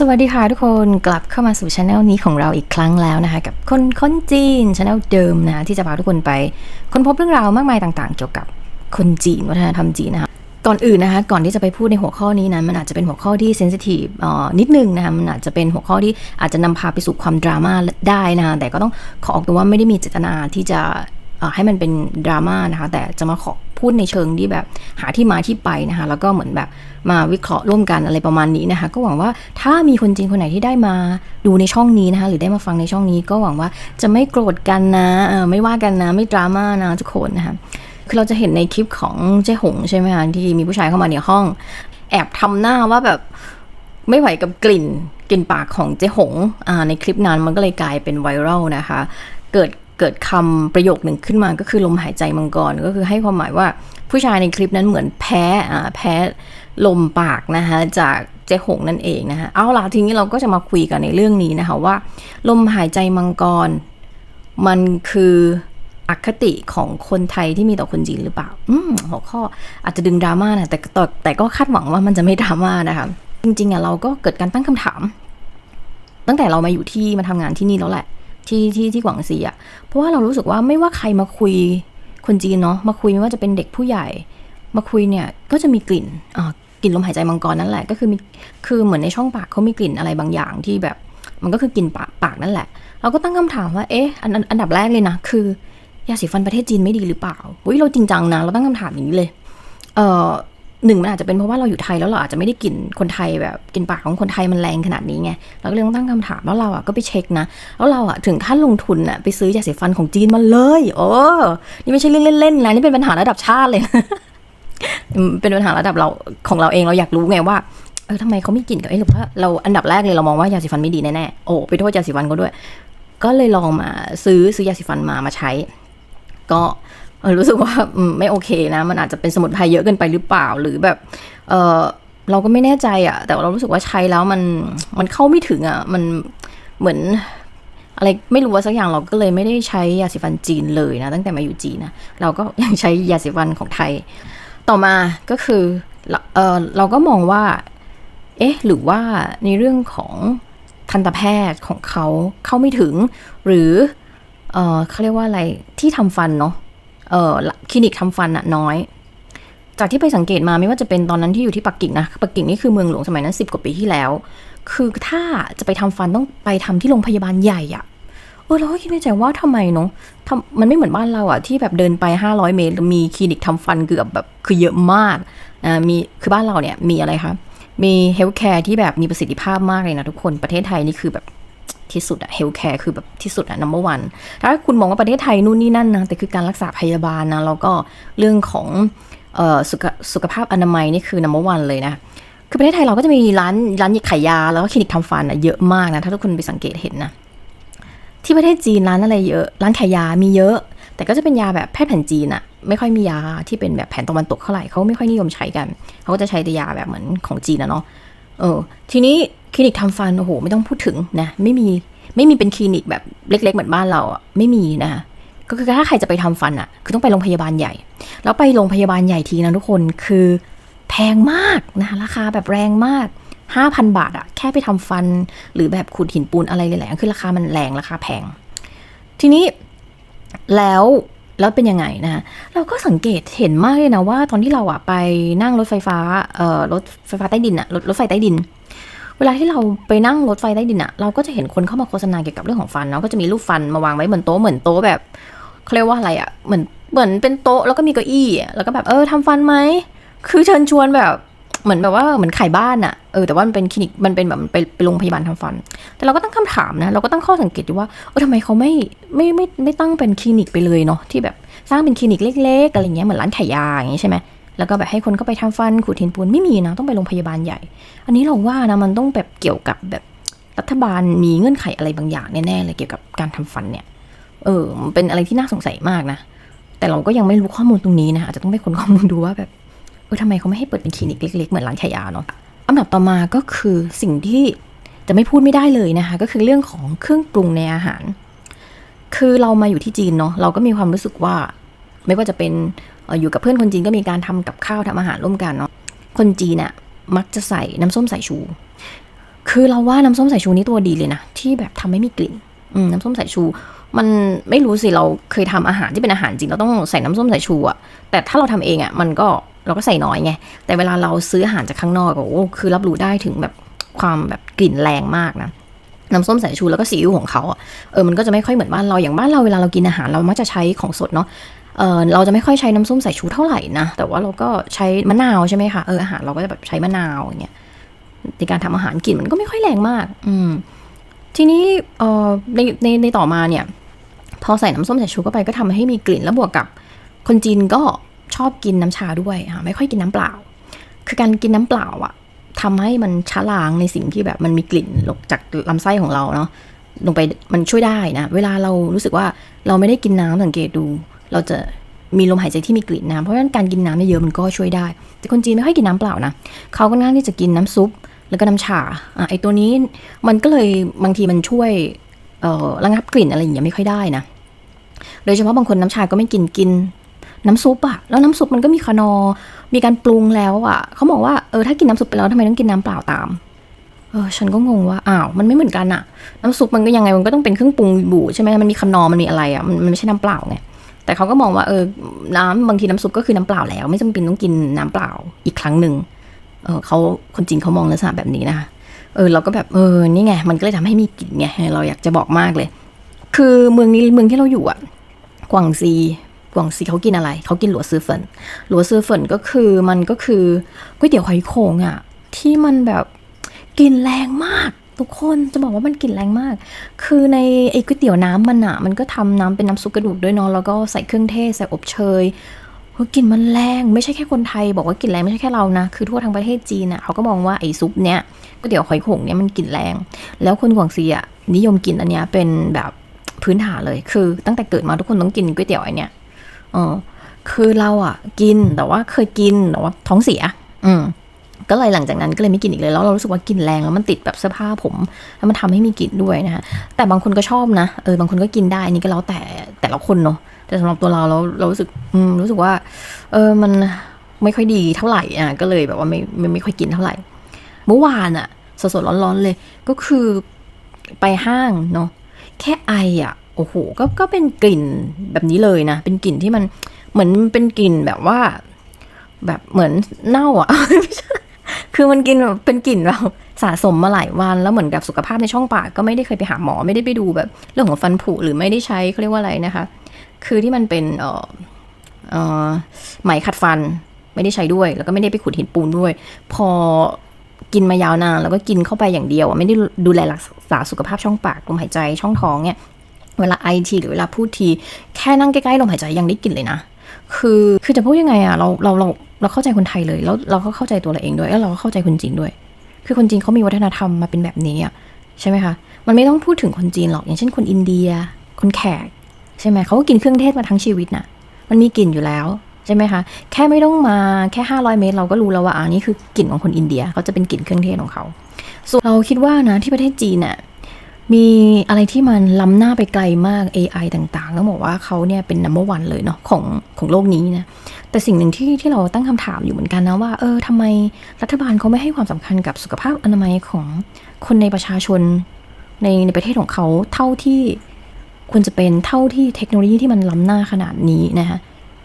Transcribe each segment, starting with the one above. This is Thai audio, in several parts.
สวัสดีค่ะทุกคนกลับเข้ามาสู่ช anel นี้ของเราอีกครั้งแล้วนะคะ กับคนคนจีนช anel เดิมนะที่จะพาทุกคนไปค้นพบเรื่องราวมากมายต่างๆ เกี่ยวกับคนจีนวัฒนธรรมจีนนะคะก่อนอื่นนะคะก่อนที่จะไปพูดในหัวข้อนี้นั้นมันอาจจะเป็นหัวข้อที่เซนซิทีฟนิดนึงนะคะมันอาจจะเป็นหัวข้อที่อาจจะนำพาไปสู่ความดราม่าได้นะะแต่ก็ต้องขอออกตัวว่าไม่ได้มีเจตนาที่จะ ให้มันเป็นดราม่านะคะ แต่จะมาขอพูดในเชิงที่แบบหาที่มาที่ไปนะคะ แล้วก็เหมือนแบบมาวิเคราะห์ร่วมกันอะไรประมาณนี้นะคะ ก็หวังว่าถ้ามีคนจีนคนไหนที่ได้มาดูในช่องนี้นะคะ หรือได้มาฟังในช่องนี้ ก็หวังว่าจะไม่โกรธกันนะไม่ว่ากันนะไม่ดราม่านะทุกคนนะคะคือเราจะเห็นในคลิปของเจ๊หงใช่ไหมคะที่มีผู้ชายเข้ามาในห้อง แอบทำหน้าว่าแบบไม่ไหวกับกลิ่นกลิ่นปากของเจ๊หงในคลิปนั้นมันก็เลยกลายเป็นไวรัลนะคะ เกิด เกิดคำประโยคหนึ่งขึ้นมาก็คือลมหายใจมังกร ก็คือให้ความหมายว่าผู้ชายในคลิปนั้นเหมือนแพ้อ่าแพ้ลมปากนะคะจากเจ๊หงนั่นเองนะคะเอาล่ะทีนี้เราก็จะมาคุยกันในเรื่องนี้นะคะว่า ลมหายใจมังกร มันคืออคติของคนไทยที่มีต่อคนจีนหรือเปล่า อืมหัวข้ออาจจะดึงดราม่านะแต่แต่แต่ก็คาดหวังว่ามันจะไม่ดราม่านะคะจริงๆอะเราก็เกิดการตั้งคำถาม ตั้งแต่เรามาอยู่ที่มาทำงานที่นี่แล้วแหละ ที่ที่ที่กวางซีอะเพราะว่าเรารู้สึกว่าไม่ว่าใครมาคุยคนจีนเนาะมาคุยไม่ว่าจะเป็นเด็กผู้ใหญ่ มาคุยเนี่ยก็จะมีกลิ่นอ่ากลิ่นลมหายใจมังกรนั่นแหละ ก็คือมีคือเหมือนในช่องปากเขามีกลิ่นอะไรบางอย่างที่แบบ มันก็คือกลิ่นปากปากนั่นแหละ เราก็ตั้งคำถามว่าเอ๊ะอันอันอันดับแรกเลยนะคือยาสีฟันประเทศจีนไม่ดีหรือเปล่าอุ้ยเราจริงจังนะเราตั้งคำถามอย่างนี้เลยเอ่อ หนึ่งมันอาจจะเป็นเพราะว่าเราอยู่ไทยแล้วเราอาจจะไม่ได้กลิ่นคนไทยแบบกลิ่นปากของคนไทยมันแรงขนาดนี้ไงเราก็เลยต้องตั้งคำถามแล้วเราอะก็ไปเช็คนะ แล้วเราอะถึงขั้นลงทุนอะไปซื้อยาสีฟันของจีนมาเลย โอ้นี่ไม่ใช่เรื่องเล่นๆนะนี่เป็นปัญหาระดับชาติเลย เป็นปัญหาระดับเราของเราเองเราอยากรู้ไงว่าเออทำไมเขาไม่กลิ่นกับเอ๊ะหรือว่าเราอันดับแรกเลยเรามองว่ายาสีฟันไม่ดีแน่ๆโอ้ไปโทษยาสีฟันเขาด้วย ก็เลยลองมาซื้อซื้อยาสีฟันมามาใช้ ก็ ออรู้สึกว่าไม่โอเคนะ มันอาจจะเป็นสมุนไพรเยอะเกินไปหรือเปล่า หรือแบบ เออเราก็ไม่แน่ใจอะ่ะแต่เรารู้สึกว่าใช้แล้วมันมันเข้าไม่ถึงอะ่ะมันเหมือนอะไรไม่รู้ว่าสักอย่างเราก็เลยไม่ได้ใช้ยาสีฟันจีนเลยนะ ตั้งแต่มาอยู่จีนนะเราก็ยังใช้ยาสีฟันของไทย ต่อมาก็คือเออเราก็มองว่า เอ๊ะ หรือว่าในเรื่องของทันตแพทย์ของเขาเข้าไม่ถึง หรือเออเขาเรียกว่าอะไรที่ทำฟันเนาะ คลินิกทำฟันอะน้อย จากที่ไปสังเกตมาไม่ว่าจะเป็นตอนนั้นที่อยู่ที่ปักกิ่งนะปักกิ่งนี่คือเมืองหลวงสมัยนั้นสิบกว่าปีที่แล้ว คือถ้าจะไปทำฟันต้องไปทำที่โรงพยาบาลใหญ่อะเออเราก็คิดในใจว่าทำไมเนาะมันไม่เหมือนบ้านเราอะที่แบบเดินไป 500 เมตร มีคลินิกทำฟันเกือบแบบคือเยอะมากอ่ามีคือบ้านเราเนี่ยมีอะไรคะมีเฮลท์แคร์ที่แบบมีประสิทธิภาพมากเลยนะทุกคนประเทศไทยนี่คือแบบ ที่สุดอะเฮลท์แคร์คือแบบที่สุดอะ number one ถ้าคุณมองว่าประเทศไทยนู่นนี่นั่นนะแต่คือการรักษาพยาบาลนะแล้วก็เรื่องของออสุขสุขภาพอนามัยนี่คือ number one เลยนะคือประเทศไทยเราก็จะมีร้านร้านขายยาแล้วก็คลินิกทำฟันอะเยอะมากนะถ้าทุกคนไปสังเกตเห็นนะที่ประเทศจีนร้านอะไรเยอะ ร้านขายยามีเยอะ แต่ก็จะเป็นยาแบบแพทย์แผนจีนอะไม่ค่อยมียาที่เป็นแบบแผนตะวันตกเท่าไหร่เขาไม่ค่อยนิยมใช้กันเขาก็จะใช้แต่ยาแบบเหมือนของจีนนะเนาะเออทีนี้ คลินิกทำฟันโอ้โหไม่ต้องพูดถึงนะไม่มีไม่มีเป็นคลินิกแบบเล็ก ๆ เหมือนบ้านเราอะไม่มีนะคะก็คือถ้าใครจะไปทำฟันอะ คือต้องไปโรงพยาบาลใหญ่ แล้วไปโรงพยาบาลใหญ่ทีนะทุกคนคือแพงมากนะคะราคาแบบแรงมากห้าพันบาทอะแค่ไปทำฟันหรือแบบขูดหินปูนอะไรหลายๆคือราคามันแรงราคาแพง ทีนี้แล้วแล้วเป็นยังไงนะเราก็สังเกตเห็นมากเลยนะว่าตอนที่เราอะไปนั่งรถไฟฟ้าเอ่อรถไฟฟ้าใต้ดินอะรถรถไฟใต้ดิน เวลาที่เราไปนั่งรถไฟใต้ดินอะเราก็จะเห็นคนเข้ามาโฆษณาเกี่ยวกับเรื่องของฟันเนาะก็จะมีรูปฟันมาวางไว้บนโต๊ะเหมือนโต๊ะแบบเขาเรียกว่าอะไรอะเหมือนเหมือนเป็นโต๊ะแล้วก็มีเก้าอี้แล้วก็แบบเออทำฟันไหมคือเชิญชวนแบบเหมือนแบบว่าเหมือนขายบ้านอะเออแต่ว่ามันเป็นคลินิกมันเป็นแบบไปไปโรงพยาบาลทำฟัน แต่เราก็ตั้งคำถามนะเราก็ตั้งข้อสังเกตอยู่ว่าเออทำไมเขาไม่ไม่ไม่ไม่ตั้งเป็นคลินิกไปเลยเนาะที่แบบสร้างเป็นคลินิกเล็ก ๆอะไรเงี้ยเหมือนร้านขายยาอย่างงี้ใช่ไหม แล้วก็แบบให้คนเข้าไปทำฟันขูดหินปูนไม่มีนะต้องไปโรงพยาบาลใหญ่ อันนี้เราว่านะมันต้องแบบเกี่ยวกับแบบรัฐบาลมีเงื่อนไขอะไรบางอย่างแน่ๆเลยเกี่ยวกับการทำฟันเนี่ย เออมันเป็นอะไรที่น่าสงสัยมากนะ แต่เราก็ยังไม่รู้ข้อมูลตรงนี้นะอาจจะต้องไปค้นข้อมูลดูว่าแบบเออทำไมเขาไม่ให้เปิดเป็นคลินิกเล็กๆ เหมือนร้านขายยาเนาะอันดับต่อมาก็คือสิ่งที่จะไม่พูดไม่ได้เลยนะคะ ก็คือเรื่องของเครื่องปรุงในอาหาร คือเรามาอยู่ที่จีนเนาะเราก็มีความรู้สึกว่า ไม่ว่าจะเป็นอยู่กับเพื่อนคนจีนก็มีการทำกับข้าวทำอาหารร่วมกันเนาะคนจีนอะมักจะใส่น้ำส้มสายชู คือเราว่าน้ำส้มสายชูนี่ตัวดีเลยนะ ที่แบบทำให้มีกลิ่นน้ำส้มสายชู มันไม่รู้สิเราเคยทำอาหารที่เป็นอาหารจริงเราต้องใส่น้ำส้มสายชูอะแต่ถ้าเราทำเองอะมันก็เราก็ใส่น้อยไง แต่เวลาเราซื้ออาหารจากข้างนอกโอ้คือรับรู้ได้ถึงแบบความแบบกลิ่นแรงมากนะน้ำส้มสายชูแล้วก็ซีอิ๊วของเขาเออมันก็จะไม่ค่อยเหมือนบ้านเราอย่างบ้านเราเวลาเรากินอาหารเรามักจะใช้ของสดเนาะ เออเราจะไม่ค่อยใช้น้ำส้มสายชูเท่าไหร่นะ แต่ว่าเราก็ใช้มะนาวใช่ไหมคะ เอออาหารเราก็จะแบบใช้มะนาวอย่างเงี้ย ในการทำอาหารกลิ่นมันก็ไม่ค่อยแรงมาก อืม ทีนี้เออในในในต่อมาเนี่ย พอใส่น้ำส้มสายชูเข้าไปก็ทำให้มีกลิ่นแล้วบวกกับ คนจีนก็ชอบกินน้ำชาด้วยค่ะไม่ค่อยกินน้ำเปล่า คือการกินน้ำเปล่าอะทำให้มันชะล้างในสิ่งที่แบบมันมีกลิ่นลงจากลำไส้ของเราเนาะลงไปมันช่วยได้นะ เวลาเรารู้สึกว่าเราไม่ได้กินน้ำสังเกตดู เราจะมีลมหายใจที่มีกลิ่นน้ำเพราะฉะนั้นการกินน้ำเยอะมันก็ช่วยได้ แต่คนจีนไม่ค่อยกินน้ำเปล่านะเขาก็ง่ายที่จะกินน้ำซุปแล้วก็น้ำชาอะไอตัวนี้มันก็เลยบางทีมันช่วยเอ่อระงับกลิ่นอะไรอย่างเงี้ยไม่ค่อยได้นะ โดยเฉพาะบางคนน้ำชาก็ไม่กินกินน้ำซุปอะแล้วน้ำซุปมันก็มีคานอ มีการปรุงแล้วอะเขาบอกว่าเออถ้ากินน้ำซุปไปแล้วทำไมต้องกินน้ำเปล่าตามเออฉันก็งงว่าอ้าวมันไม่เหมือนกันอะน้ำซุปมันก็ยังไงมันก็ต้องเป็นเครื่องปรุงบูใช่ไหมมันมีคานอมันมีอะไรอะมันมันไม่ใช่น้ำเปล่าไง แต่เขาก็มองว่าเออน้ำบางทีน้ำซุปก็คือน้ำเปล่าแล้ว ไม่จำเป็นต้องกินน้ำเปล่าอีกครั้งหนึ่งเออเขาคนจีนเขามองลักษณะแบบนี้นะคะเออเราก็แบบเออนี่ไงมันก็เลยทำให้มีกลิ่นไงเราอยากจะบอกมากเลย คือเมืองนี้เมืองที่เราอยู่อะกวางซีกวางซีเขากินอะไรเขากินหลัวซือเฟินหลัวซือเฟินก็คือมันก็คือก๋วยเตี๋ยวหอยโขงอะที่มันแบบกลิ่นแรงมาก ทุกคนจะบอกว่ามันกลิ่นแรงมาก คือในไอ้ก๋วยเตี๋ยวน้ำมันอะมันก็ทำน้ำเป็นน้ำซุปกระดูกด้วยเนาะแล้วก็ใส่เครื่องเทศใส่อบเชยเฮ้ยกลิ่นมันแรงไม่ใช่แค่คนไทย บอกว่ากลิ่นแรงไม่ใช่แค่เรานะ คือทั่วทั้งประเทศจีนอะเขาก็มองว่าไอ้ซุปเนี้ยก๋วยเตี๋ยวหอยโขงเนี้ยมันกลิ่นแรง แล้วคนกวางซีอะนิยมกินอันเนี้ยเป็นแบบพื้นฐานเลย คือตั้งแต่เกิดมาทุกคนต้องกินก๋วยเตี๋ยวไอเนี้ยเออคือเราอะกินแต่ว่าเคยกินแต่ว่าท้องเสีย อืม ก็เลยหลังจากนั้นก็เลยไม่กินอีกเลยแล้วเรารู้สึกว่ากลิ่นแรงแล้วมันติดแบบเสื้อผ้าผมแล้วมันทำให้มีกลิ่นด้วยนะคะแต่บางคนก็ชอบนะเออบางคนก็กินได้นี่ก็แล้วแต่แต่ละคนเนาะแต่สำหรับตัวเราเราเรารู้สึกอืมรู้สึกว่า เออมันไม่ค่อยดีเท่าไหร่อะก็เลยแบบว่าไม่ไม่ไม่ค่อยกินเท่าไหร่เมื่อวานอะสดๆร้อนๆเลย ก็คือไปห้างเนาะแค่ไออะโอ้โหก็ก็เป็นกลิ่นแบบนี้เลยนะ เป็นกลิ่นที่มันเหมือนเป็นกลิ่นแบบว่า แบบเหมือนเน่าอะไม่ใช่ คือมันกินแบบเป็นกลิ่นเราสะสมมาหลายวันแล้วเหมือนกับสุขภาพในช่องปากก็ไม่ได้เคยไปหาหมอไม่ได้ไปดูแบบเรื่องของฟันผุหรือไม่ได้ใช้เขาเรียกว่าอะไรนะคะ คือที่มันเป็นเอ่อเอ่อไหมขัดฟันไม่ได้ใช้ด้วย แล้วก็ไม่ได้ไปขุดหินปูนด้วย พอกินมายาวนานแล้วก็กินเข้าไปอย่างเดียวไม่ได้ดูแลรักษาสุขภาพช่องปากลมหายใจช่องท้องเนี่ยเวลาไอทีหรือเวลาพูดที แค่นั่งใกล้ๆลมหายใจยังได้กลิ่นเลยนะ คือคือจะพูดยังไงอะเราเราเรา เราเข้าใจคนไทยเลยแล้วเราก็เข้าใจตัวเราเองด้วยแล้วเราก็เข้าใจคนจีนด้วย คือคนจีนเขามีวัฒนธรรมมาเป็นแบบนี้อะใช่ไหมคะมันไม่ต้องพูดถึงคนจีนหรอกอย่างเช่นคนอินเดีย คนแขกใช่ไหมเขาก็กินเครื่องเทศมาทั้งชีวิตน่ะมันมีกลิ่นอยู่แล้วใช่ไหมคะแค่ไม่ต้องมาแค่ 500 เมตร เราก็รู้แล้วว่าอ่านี่คือกลิ่นของคนอินเดียเขาจะเป็นกลิ่นเครื่องเทศของเขาส่วนเราคิดว่านะที่ประเทศจีนน่ะ มีอะไรที่มันล้ำหน้าไปไกลมาก AI ต่างๆต้องบอกว่าเขาเนี่ยเป็น number one เลยเนาะของของโลกนี้นะ แต่สิ่งหนึ่งที่ที่เราตั้งคำถามอยู่เหมือนกันนะว่า เออทำไมรัฐบาลเขาไม่ให้ความสำคัญกับสุขภาพอนามัยของคนในประชาชนในในประเทศของเขาเท่าที่ควรจะเป็นเท่าที่เทคโนโลยีที่มันล้ำหน้าขนาดนี้นะคะ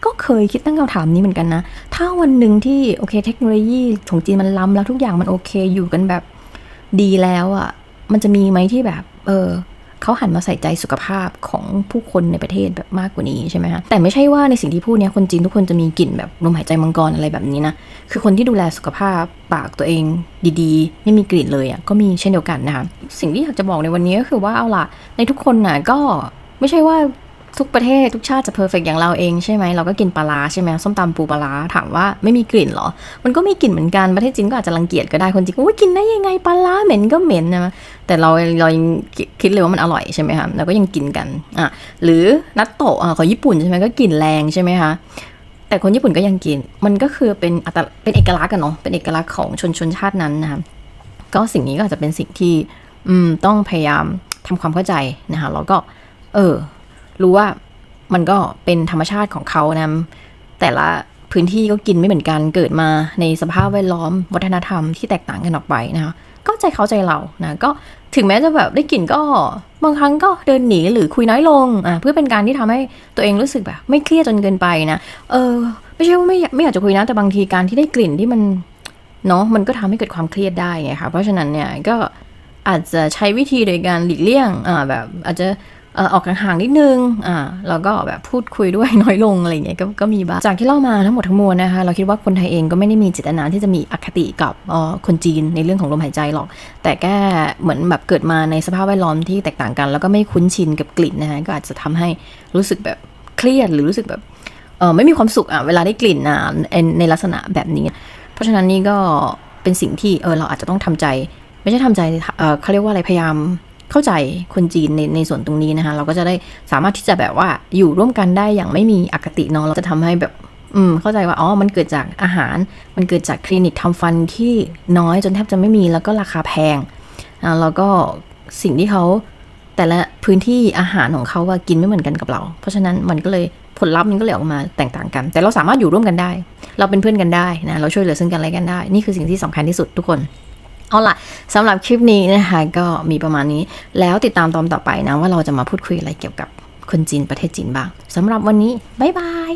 ก็เคยคิดตั้งคำถามนี้เหมือนกันนะ ถ้าวันหนึ่งที่โอเคเทคโนโลยีของจีนมันล้ำแล้วทุกอย่างมันโอเคอยู่กันแบบดีแล้วอะ่ะ มันจะมีไหมที่แบบ เออเขาหันมาใส่ใจสุขภาพของผู้คนในประเทศแบบมากกว่านี้ใช่ไหมคะแต่ไม่ใช่ว่าในสิ่งที่พูดเนี้ยคนจีนทุกคนจะมีกลิ่นแบบลมหายใจมังกรอะไรแบบนี้นะคือคนที่ดูแลสุขภาพปากตัวเองดีๆ ไม่มีกลิ่นเลยอะก็มีเช่นเดียวกันนะคะสิ่งที่อยากจะบอกในวันนี้ก็คือว่าเอาล่ะในทุกคนน่ะก็ไม่ใช่ว่า ทุกประเทศทุกชาติจะเพอร์เฟกอย่างเราเองใช่ไหมเราก็กินปลาร้าใช่ไหมส้มตำปูปลาถามว่าไม่มีกลิ่นเหรอ มันก็มีกลิ่นเหมือนกันประเทศจีนก็อาจจะรังเกียจก็ได้คนจีนก็ว่ากินได้ยังไงปลาร้าเหม็นก็เหม็นนะแต่เราเรายังคิดเลยว่ามันอร่อยใช่ไหมคะเราก็ยังกินกันอะหรือนัตโตะอะของญี่ปุ่นใช่ไหมก็กลิ่นแรงใช่ไหมคะแต่คนญี่ปุ่นก็ยังกิน มันก็คือเป็นอัตลักษณ์เป็นเอกลักษณ์กันเนาะเป็นเอกลักษณ์ของชนชนชาตินั้นนะคะก็สิ่งนี้ก็อาจจะเป็นสิ่งที่อืมต้องพยายามทำความเข้าใจนะคะแล้วก็ เออ รู้ว่ามันก็เป็นธรรมชาติของเขานะแต่ละพื้นที่ก็กินไม่เหมือนกันเกิดมาในสภาพแวดล้อมวัฒนธรรมที่แตกต่างกันออกไปนะคะก็ใจเขาใจเรานะก็ถึงแม้จะแบบได้กลิ่นก็บางครั้งก็เดินหนีหรือคุยน้อยลงอะเพื่อเป็นการที่ทำให้ตัวเองรู้สึกแบบ ไม่เครียดจนเกินไปนะเออไม่ใช่ว่าไม่ไม่อยากจะคุยนะแต่บางทีการที่ได้กลิ่นที่มันเนาะมันก็ทำให้เกิดความเครียดได้ไงคะเพราะฉะนั้นเนี่ยก็อาจจะใช้วิธีโดยการหลีกเลี่ยงอ่าแบบอาจจะ อออกห่างๆนิดนึง อ่า แล้วก็แบบพูดคุยด้วยน้อยลงอะไรเงี้ยก็ก็มีบ้าง จากที่เล่ามาทั้งหมดทั้งมวลนะคะ เราคิดว่าคนไทยเองก็ไม่ได้มีเจตนาที่จะมีอคติกับอ่อคนจีนในเรื่องของลมหายใจหรอก แต่แค่เหมือนแบบเกิดมาในสภาพแวดล้อมที่แตกต่างกัน แล้วก็ไม่คุ้นชินกับกลิ่นนะคะ ก็อาจจะทำให้รู้สึกแบบเครียดหรือรู้สึกแบบ เออไม่มีความสุขอะ เวลาได้กลิ่นอะในในลักษณะแบบนี้ เพราะฉะนั้นนี่ก็เป็นสิ่งที่ เออ เราอาจจะต้องทำใจ ไม่ใช่ทำใจ เออเขาเรียกว่าอะไร พยายาม เข้าใจคนจีนในในส่วนตรงนี้นะคะ เราก็จะได้สามารถที่จะแบบว่าอยู่ร่วมกันได้อย่างไม่มีอคติเนาะเราจะทำให้แบบอืมเข้าใจว่าอ๋อมันเกิดจากอาหาร มันเกิดจากคลินิกทำฟันที่น้อยจนแทบจะไม่มีแล้วก็ราคาแพงอ่าแล้วก็สิ่งที่เขาแต่ละพื้นที่อาหารของเขาว่ากินไม่เหมือนกันกับเรา เพราะฉะนั้นมันก็เลยผลลัพธ์มันก็เลยออกมาแตกต่างกัน แต่เราสามารถอยู่ร่วมกันได้ เราเป็นเพื่อนกันได้นะเราช่วยเหลือซึ่งกันและกันได้ นี่คือสิ่งที่สำคัญที่สุดทุกคน เอาล่ะสำหรับคลิปนี้นะคะก็มีประมาณนี้ แล้วติดตามตอนต่อไปนะว่าเราจะมาพูดคุยอะไรเกี่ยวกับคนจีนประเทศจีนบ้างสำหรับวันนี้ บ๊ายบาย